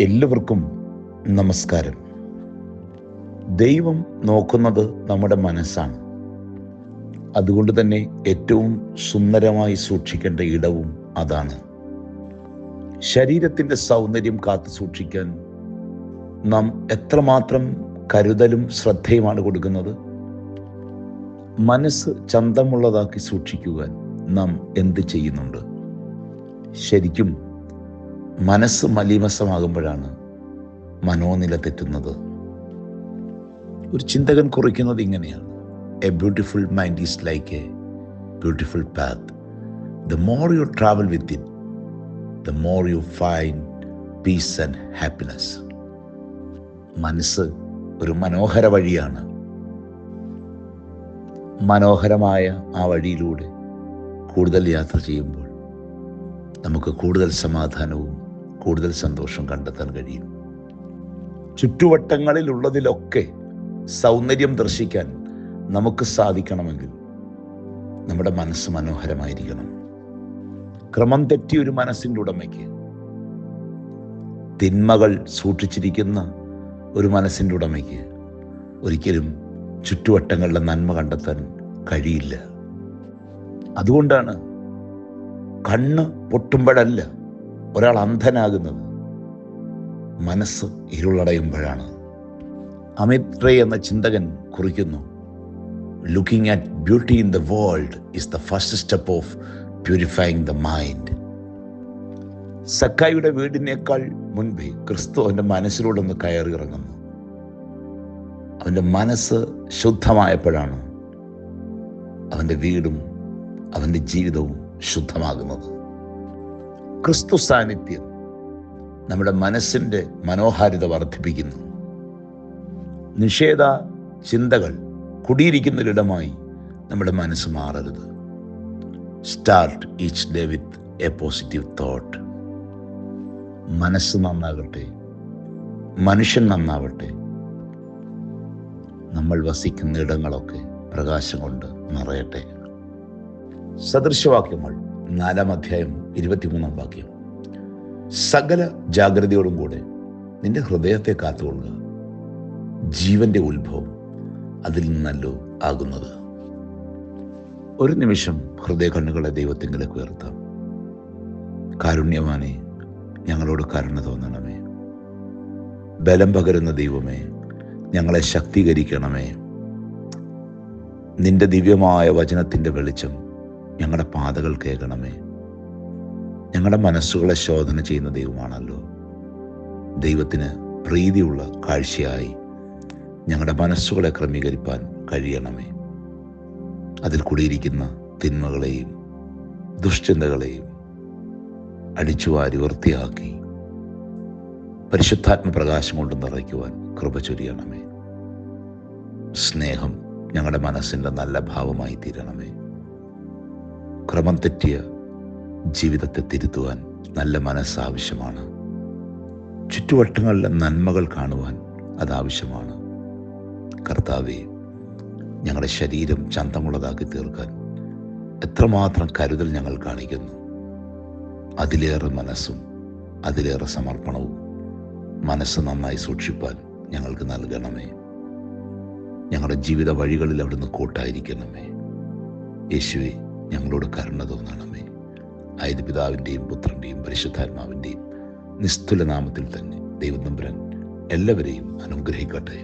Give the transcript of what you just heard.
എല്ലാവർക്കും നമസ്കാരം. ദൈവം നോക്കുന്നത് നമ്മുടെ മനസ്സാണ്. അതുകൊണ്ട് തന്നെ ഏറ്റവും സുന്ദരമായി സൂക്ഷിക്കേണ്ട ഇടവും അതാണ്. ശരീരത്തിന്റെ സൗന്ദര്യം കാത്തു സൂക്ഷിക്കാൻ നാം എത്രമാത്രം കരുതലും ശ്രദ്ധയുമാണ് കൊടുക്കുന്നത്. മനസ്സ് ചന്തമുള്ളതാക്കി സൂക്ഷിക്കുവാൻ നാം എന്ത് ചെയ്യുന്നുണ്ട്? ശരിക്കും മനസ്സ് മലീമസമാകുമ്പോഴാണ് മനോനില തെറ്റുന്നത്. ഒരു ചിന്തകൻ കുറിക്കുന്നത് ഇങ്ങനെയാണ്. A beautiful mind is like a beautiful path the more you travel within the more you find peace and happiness മനസ്സ് ഒരു മനോഹര വഴിയാണ്. മനോഹരമായ ആ വഴിയിലൂടെ കൂടുതൽ യാത്ര ചെയ്യുമ്പോൾ നമുക്ക് കൂടുതൽ സമാധാനവും കൂടുതൽ സന്തോഷം കണ്ടെത്താൻ കഴിയും. ചുറ്റുവട്ടങ്ങളിലുള്ളതിലൊക്കെ സൗന്ദര്യം ദർശിക്കാൻ നമുക്ക് സാധിക്കണമെങ്കിൽ നമ്മുടെ മനസ്സ് മനോഹരമായിരിക്കണം. ക്രമം തെറ്റിയ ഒരു മനസ്സിന്റെ ഉടമയ്ക്ക് തിന്മകൾ സൂക്ഷിച്ചിരിക്കുന്ന ഒരു മനസ്സിന്റെ ഉടമയ്ക്ക് ഒരിക്കലും ചുറ്റുവട്ടങ്ങളുടെ നന്മ കണ്ടെത്താൻ കഴിയില്ല. അതുകൊണ്ടാണ് കണ്ണ് പൊട്ടുമ്പോഴല്ല ഒരാൾ അന്ധനാകുന്നത് മനസ്സ് ഇരുളടയുമ്പോഴാണ്. അമിത് റേ എന്ന ചിന്തകൻ കുറിക്കുന്നു looking at beauty in the world is the first step of purifying the mind സക്കായിയുടെ വീടിനേക്കാൾ മുൻപേ ക്രിസ്തു അവന്റെ മനസ്സിലൂടെ ഒന്ന് കയറി ഇറങ്ങുന്നു. അവന്റെ മനസ്സ് ശുദ്ധമായപ്പോഴാണ് അവന്റെ വീടും അവന്റെ ജീവിതവും ശുദ്ധമാകുന്നത്. ക്രിസ്തു സാന്നിധ്യം നമ്മുടെ മനസ്സിന്റെ മനോഹാരിത വർദ്ധിപ്പിക്കുന്നു. നിഷേധ ചിന്തകൾ കുടിയിരിക്കുന്നൊരിടമായി നമ്മുടെ മനസ്സ് മാറരുത്. Start each day with a positive thought മനസ്സ് നന്നാകട്ടെ. മനുഷ്യൻ നന്നാവട്ടെ. നമ്മൾ വസിക്കുന്ന ഇടങ്ങളൊക്കെ പ്രകാശം കൊണ്ട് നിറയട്ടെ. സദൃശവാക്യങ്ങൾ നാലാം അധ്യായം ഇരുപത്തിമൂന്നാം വാക്യം. സകല ജാഗ്രതയോടും കൂടെ നിന്റെ ഹൃദയത്തെ കാത്തുകൊള്ളുക. ജീവന്റെ ഉത്ഭവം അതിൽ നിന്നല്ലോ ആകുന്നത്. ഒരു നിമിഷം ഹൃദയ കണ്ണുകളെ ദൈവത്തിങ്കിലേക്ക് ഉയർത്താം. കാരുണ്യവാനെ ഞങ്ങളോട് കരുണ തോന്നണമേ. ബലം പകരുന്ന ദൈവമേ ഞങ്ങളെ ശക്തീകരിക്കണമേ. നിന്റെ ദിവ്യമായ വചനത്തിന്റെ വെളിച്ചം ഞങ്ങളുടെ പാതകൾ കേൾക്കണമേ. ഞങ്ങളുടെ മനസ്സുകളെ ശോധന ചെയ്യുന്ന ദൈവമാണല്ലോ. ദൈവത്തിന് പ്രീതിയുള്ള കാഴ്ചയായി ഞങ്ങളുടെ മനസ്സുകളെ ക്രമീകരിപ്പാൻ കഴിയണമേ. അതിൽ കൂടിയിരിക്കുന്ന തിന്മകളെയും ദുഷ്ചിന്തകളെയും അടിച്ചുവാരി വൃത്തിയാക്കി പരിശുദ്ധാത്മ പ്രകാശം കൊണ്ട് നിറയ്ക്കുവാൻ കൃപ ചൊരിയണമേ. സ്നേഹം ഞങ്ങളുടെ മനസ്സിന്റെ നല്ല ഭാവമായി തീരണമേ ക്രമം തെറ്റിയ ജീവിതത്തെ തിരുത്തുവാൻ നല്ല മനസ്സാവശ്യമാണ് ചുറ്റുവട്ടങ്ങളിലെ നന്മകൾ കാണുവാൻ അതാവശ്യമാണ് കർത്താവെ ഞങ്ങളുടെ ശരീരം ചന്തമുള്ളതാക്കി തീർക്കാൻ എത്രമാത്രം കരുതൽ ഞങ്ങൾ കാണിക്കുന്നു. അതിലേറെ മനസ്സും അതിലേറെ സമർപ്പണവും മനസ്സ് നന്നായി സൂക്ഷിപ്പാൻ ഞങ്ങൾക്ക് നൽകണമേ. ഞങ്ങളുടെ ജീവിത വഴികളിൽ അവിടുന്ന് കൂട്ടായിരിക്കണമേ. യേശുവെ ഞങ്ങളോട് കരുണ തോന്നണമേ ആയത് പിതാവിന്റെയും പുത്രന്റെയും പരിശുദ്ധാത്മാവിന്റെയും നിസ്തുല നാമത്തിൽ തന്നെ ദൈവം എല്ലാവരെയും അനുഗ്രഹിക്കട്ടെ.